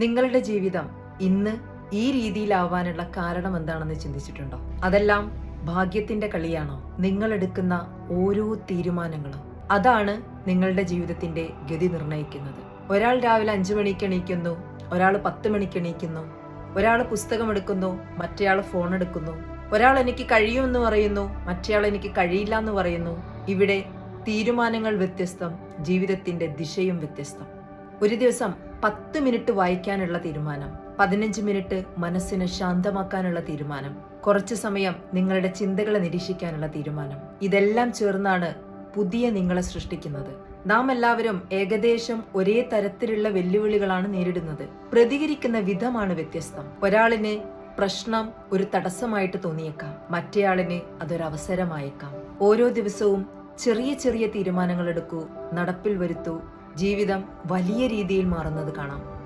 നിങ്ങളുടെ ജീവിതം ഇന്ന് ഈ രീതിയിലാവാനുള്ള കാരണം എന്താണെന്ന് ചിന്തിച്ചിട്ടുണ്ടോ? അതെല്ലാം ഭാഗ്യത്തിന്റെ കളിയാണോ? നിങ്ങൾ എടുക്കുന്ന ഓരോ തീരുമാനങ്ങളും. അതാണ് നിങ്ങളുടെ ജീവിതത്തിന്റെ ഗതി നിർണയിക്കുന്നത്. ഒരാൾ രാവിലെ അഞ്ചു മണിക്ക് എണീക്കുന്നു ഒരാൾ പത്ത് മണിക്ക് എണീക്കുന്നു ഒരാൾ പുസ്തകം എടുക്കുന്നു മറ്റേയാൾ ഫോൺ എടുക്കുന്നു. ഒരാൾ എനിക്ക് കഴിയുമെന്ന് പറയുന്നു മറ്റേയാൾ എനിക്ക് കഴിയില്ല എന്ന് പറയുന്നു. ഇവിടെ തീരുമാനങ്ങൾ വ്യത്യസ്തം ജീവിതത്തിന്റെ ദിശയും വ്യത്യസ്തം. ഒരു ദിവസം പത്ത് മിനിറ്റ് വായിക്കാനുള്ള തീരുമാനം പതിനഞ്ച് മിനിറ്റ് മനസ്സിനെ ശാന്തമാക്കാനുള്ള തീരുമാനം കുറച്ചു സമയം നിങ്ങളുടെ ചിന്തകളെ നിരീക്ഷിക്കാനുള്ള തീരുമാനം. ഇതെല്ലാം ചേർന്നാണ് പുതിയ നിങ്ങളെ സൃഷ്ടിക്കുന്നത്. നാം എല്ലാവരും ഏകദേശം ഒരേ തരത്തിലുള്ള വെല്ലുവിളികളാണ് നേരിടുന്നത്. പ്രതികരിക്കുന്ന വിധമാണ് വ്യത്യസ്തം. ഒരാളിന് പ്രശ്നം ഒരു തടസ്സമായിട്ട് തോന്നിയേക്കാം. മറ്റേയാളിന് അതൊരവസരമായേക്കാം ഓരോ ദിവസവും ചെറിയ ചെറിയ തീരുമാനങ്ങൾ എടുക്കൂ നടപ്പിൽ വരുത്തൂ ജീവിതം വലിയ രീതിയിൽ മാറുന്നത് കാണാം.